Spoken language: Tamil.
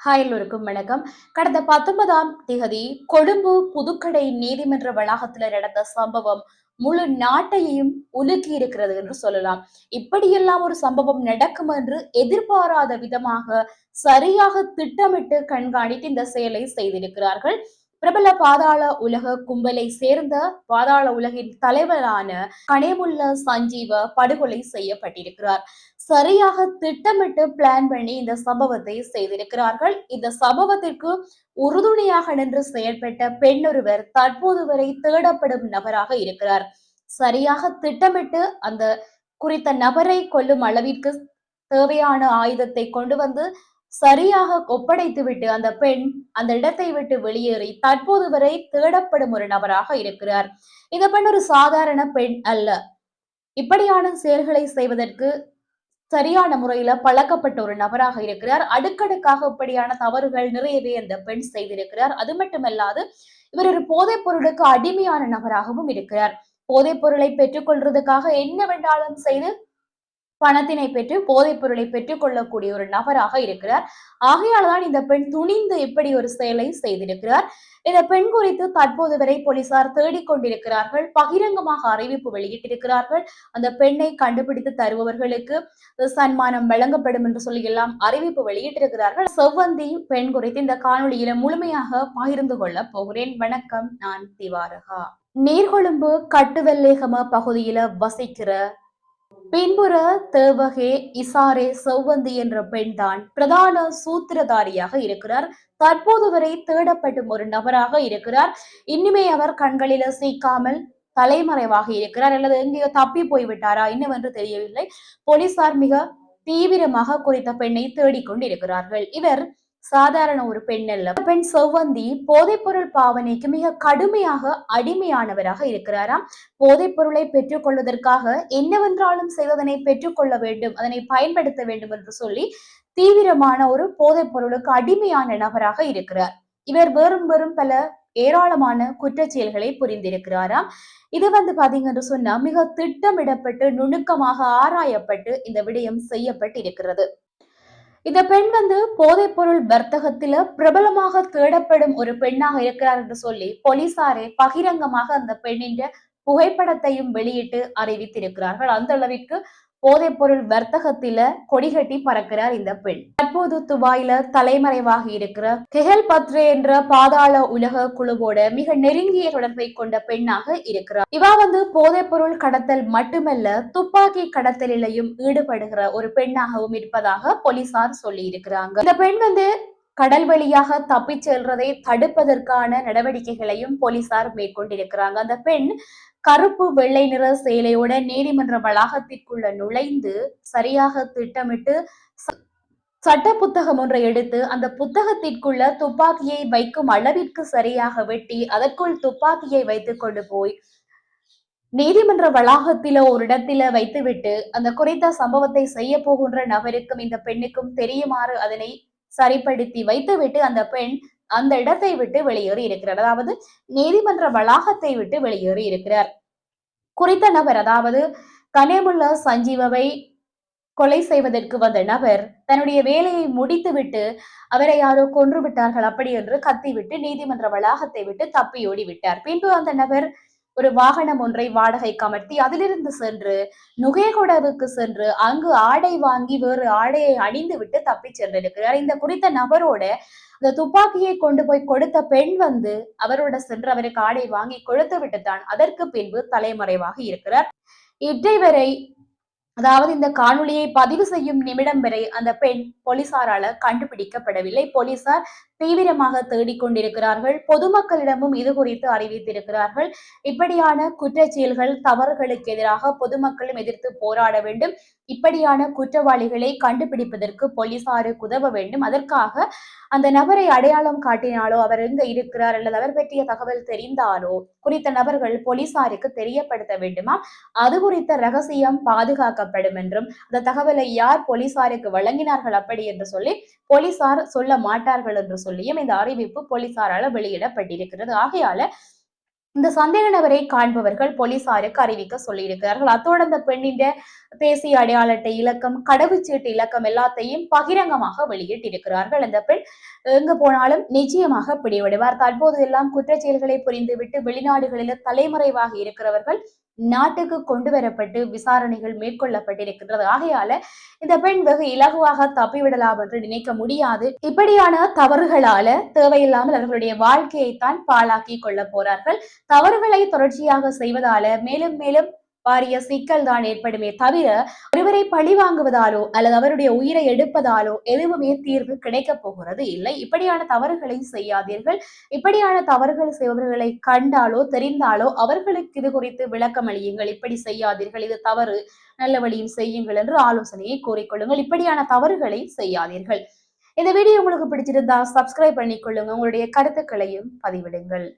ஹாய் எல்லோருக்கும் வணக்கம். கடந்த பத்தொன்பதாம் திகதி கொழும்பு புதுக்கடை நீதிமன்ற வளாகத்துல நடந்த சம்பவம் முழு நாட்டையும் உலுக்கி இருக்கிறது என்று சொல்லலாம். இப்படியெல்லாம் ஒரு சம்பவம் நடக்கும் என்று எதிர்பாராத விதமாக சரியாக திட்டமிட்டு கண்காணித்து இந்த செயலை செய்திருக்கிறார்கள். பிரபல பாதாள உலக கும்பலை சேர்ந்த பாதாள உலகின் தலைவரான கனேமுல்ல சஞ்சீவ படுகொலை செய்யப்பட்டிருக்கிறார். சரியாக திட்டமிட்டு பிளான் பண்ணி இந்த சம்பவத்தை செய்திருக்கிறார்கள். இந்த சம்பவத்திற்கு உறுதுணையாக நின்று செயல்பட்ட பெண்ணொருவர் தற்போது வரை தேடப்படும் நபராக இருக்கிறார். சரியாக திட்டமிட்டு அந்த குறித்த நபரை கொல்லும் அளவிற்கு தேவையான ஆயுதத்தை கொண்டு வந்து சரியாக ஒப்படைத்துவிட்டு அந்த பெண் அந்த இடத்தை விட்டு வெளியேறி தற்போது வரை தேடப்படும் ஒரு நபராக இருக்கிறார். இந்த பெண் ஒரு சாதாரண பெண் அல்ல. இப்படியான செயல்களை செய்வதற்கு சரியான முறையில பழக்கப்பட்ட ஒரு நபராக இருக்கிறார். அடுக்கடுக்காக இப்படியான தவறுகள் நிறையவே அந்த பெண் செய்திருக்கிறார். அது மட்டுமல்லாது இவர் ஒரு போதைப் பொருளுக்கு அடிமையான நபராகவும் இருக்கிறார். போதைப் பொருளை பெற்றுக்கொள்றதுக்காக என்ன வேண்டாலும் செய்து பணத்தினை பெற்று போதைப் பொருளை பெற்றுக்கொள்ளக்கூடிய ஒரு நபராக இருக்கிறார். ஆகையால் தான் இந்த பெண் துணிந்து இப்படி ஒரு செயலை செய்திருக்கிறார். இந்த பெண் குறித்து தற்போது வரை போலீசார் தேடிக்கொண்டிருக்கிறார்கள் பகிரங்கமாக அறிவிப்பு வெளியிட்டிருக்கிறார்கள். அந்த பெண்ணை கண்டுபிடித்து தருபவர்களுக்கு சன்மானம் வழங்கப்படும் என்று சொல்லி எல்லாம் அறிவிப்பு வெளியிட்டிருக்கிறார்கள். செவ்வந்தி பெண் குறித்து இந்த காணொலியில முழுமையாக பகிர்ந்து கொள்ள போகிறேன். வணக்கம் நான் திவாரகா. நீர்கொழும்பு கட்டுவெல்லேகம பகுதியில வசிக்கிற பின்புற தேவகே இசாரே செவ்வந்தி என்ற பெண்தான் பிரதான சூத்திரதாரியாக இருக்கிறார். தற்போது வரை தேடப்படும் ஒரு நபராக இருக்கிறார். இன்னுமே அவர் கண்களில சீக்காமல் தலைமறைவாக இருக்கிறார். அல்லது எங்கேயோ தப்பி போய்விட்டாரா? என்னவென்று தெரியவில்லை. போலீசார் மிக தீவிரமாக குறித்த பெண்ணை தேடிக்கொண்டிருக்கிறார்கள். இவர் சாதாரண ஒரு பெண் அல்ல. பெண் செவ்வந்தி போதைப்பொருள் பாவனைக்கு மிக கடுமையாக அடிமையானவராக இருக்கிறாராம். போதைப்பொருளை பெற்றுக்கொள்வதற்காக என்னவென்றாலும் செய்வதனை பெற்றுக்கொள்ள வேண்டும் அதனை பயன்படுத்த வேண்டும் என்று சொல்லி தீவிரமான ஒரு போதைப் பொருளுக்கு அடிமையான நபராக இருக்கிறார். இவர் வெறும் வெறும் பல ஏராளமான குற்றச்செயல்களை புரிந்திருக்கிறாராம். இது வந்து பாத்தீங்கன்னு சொன்னா மிக திட்டமிடப்பட்டு நுணுக்கமாக ஆராயப்பட்டு இந்த விடயம் செய்யப்பட்டு இருக்கிறது இந்த பெண் வந்து போதைப்பொருள் வர்த்தகத்தில பிரபலமாக தேடப்படும் ஒரு பெண்ணாக இருக்கிறார் என்று சொல்லி போலீசாரே பகிரங்கமாக அந்த பெண்ணின் புகைப்படத்தையும் வெளியிட்டு அறிவித்திருக்கிறார்கள். அந்த அளவிற்கு போதைப் பொருள் வர்த்தகத்தில கொடிகட்டி பறக்கிறார் இந்த பெண். தற்போது துபாயில தலைமறைவாக இருக்கிற கெஹல் பத்ரே என்ற பாதாள உலக குழுவோட மிக நெருங்கிய தொடர்பை கொண்ட பெண்ணாக இருக்கிறார். இவா வந்து போதைப் பொருள் கடத்தல் மட்டுமல்ல துப்பாக்கி கடத்தலிலையும் ஈடுபடுகிற ஒரு பெண்ணாகவும் இருப்பதாக போலீசார் சொல்லி இருக்கிறாங்க இந்த பெண் வந்து கடல் வழியாக தப்பிச் செல்றதை தடுப்பதற்கான நடவடிக்கைகளையும் போலீசார் மேற்கொண்டிருக்கிறாங்க. அந்த பெண் கருப்பு வெள்ளை நிற சேலையோட நீதிமன்ற வளாகத்திற்குள்ள நுழைந்து சரியாக திட்டமிட்டு சட்ட புத்தகம் ஒன்றை எடுத்து அந்த புத்தகத்திற்குள்ள துப்பாக்கியை வைக்கும் அளவிற்கு சரியாக வெட்டி அதற்குள் துப்பாக்கியை வைத்துக் கொண்டு போய் நீதிமன்ற வளாகத்தில ஒரு இடத்தில வைத்துவிட்டு அந்த குறித்த சம்பவத்தை செய்ய போகின்ற நபருக்கும் இந்த பெண்ணுக்கும் தெரியுமாறு அதனை சரிப்படுத்தி வைத்துவிட்டு அந்த பெண் அந்த இடத்தை விட்டு வெளியேறி இருக்கிறார். அதாவது நீதிமன்ற வளாகத்தை விட்டு வெளியேறி இருக்கிறார். குறித்த நபர் அதாவது கனேமுள்ள சஞ்சீவவை கொலை செய்வதற்கு வந்த நபர் தன்னுடைய வேலையை முடித்துவிட்டு அவரை யாரோ கொன்று விட்டார்கள் அப்படி என்று கத்திவிட்டு நீதிமன்ற வளாகத்தை விட்டு தப்பியோடி விட்டார் பின்பு அந்த நபர் ஒரு வாகனம் ஒன்றை வாடகைக்கு அமர்த்தி அதிலிருந்து சென்று நுகேகொடவுக்கு சென்று அங்கு ஆடை வாங்கி வேறு ஆடையை அணிந்து விட்டு தப்பி சென்றிருக்கிறார். இந்த குறித்த நபரோட அந்த துப்பாக்கியை கொண்டு போய் கொடுத்த பெண் வந்து அவரோட சென்று அவருக்கு ஆடை வாங்கி கொடுத்து விட்டுத்தான். அதற்கு பின்பு தலைமறைவாக இருக்கிறார். இட்டை வரை அதாவது இந்த காணொளியை பதிவு செய்யும் நிமிடம் வரை அந்த பெண் போலீசாரால கண்டுபிடிக்கப்படவில்லை. போலீசார் தீவிரமாக தேடிக்கொண்டிருக்கிறார்கள். பொதுமக்களிடமும் இது குறித்து அறிவித்திருக்கிறார்கள். இப்படியான குற்றச்செயல்கள் தவறுகளுக்கு எதிராக பொதுமக்களும் எதிர்த்து போராட வேண்டும். இப்படியான குற்றவாளிகளை கண்டுபிடிப்பதற்கு போலீசாருக்கு உதவ வேண்டும். அதற்காக அந்த நபரை அடையாளம் காட்டினாலோ அவர் எங்க இருக்கிறார் அல்லது அவர் பற்றிய தகவல் தெரிந்தாலோ குறித்த நபர்கள் போலீசாருக்கு தெரியப்படுத்த வேண்டுமா? அது குறித்த ரகசியம் பாதுகாக்கப்படும் என்றும் அந்த தகவலை யார் போலீசாருக்கு வழங்கினார்கள் அப்படி என்று சொல்லி போலீசார் சொல்ல மாட்டார்கள் என்று சொல்லியும் இந்த அறிவிப்பு போலீசாரால் வெளியிடப்பட்டிருக்கிறது. ஆகையால இந்த சந்தேக நபரை காண்பவர்கள் போலீசாருக்கு அறிவிக்க சொல்லியிருக்கிறார்கள். அத்தோடு அந்த பெண்ணின் தேசிய அடையாள அட்டை இலக்கம் கடவுச்சீட்டு இலக்கம் எல்லாத்தையும் பகிரங்கமாக வெளியிட்டிருக்கிறார்கள். அந்த பெண் எங்கு போனாலும் நிச்சயமாக பிடிவிடுவார் தற்போது எல்லாம் குற்றச்செயல்களை புரிந்துவிட்டு வெளிநாடுகளில் தலைமறைவாக இருக்கிறவர்கள் நாட்டுக்கு கொண்டு வரப்பட்டு விசாரணைகள் மேற்கொள்ளப்பட்டிருக்கின்றது. ஆகையால இந்த பெண் வெகு இலகுவாக தப்பிவிடலாம் என்று நினைக்க முடியாது. இப்படியான தவறுகளால தேவையில்லாமல் அவர்களுடைய வாழ்க்கையை தான் பாழாக்கி கொள்ள போறார்கள். தவறுகளை தொடர்ச்சியாக செய்வதால மேலும் மேலும் பாரிய சிக்கல் தான் ஏற்படுமே தவிர ஒருவரை பழி வாங்குவதாலோ அல்லது அவருடைய உயிரை எடுப்பதாலோ எதுவுமே தீர்வு கிடைக்க போகிறது இல்லை. இப்படியான தவறுகளை செய்யாதீர்கள். இப்படியான தவறுகள் செய்பவர்களை கண்டாலோ தெரிந்தாலோ அவர்களுக்கு இது குறித்து விளக்கம் அளியுங்கள். இப்படி செய்யாதீர்கள். இது தவறு. நல்ல வழியில் செய்யுங்கள் என்று ஆலோசனையை கூறிக்கொள்ளுங்கள். இப்படியான தவறுகளை செய்யாதீர்கள். இந்த வீடியோ உங்களுக்கு பிடிச்சிருந்தா சப்ஸ்கிரைப் பண்ணிக்கொள்ளுங்க. உங்களுடைய கருத்துக்களையும் பதிவிடுங்கள்.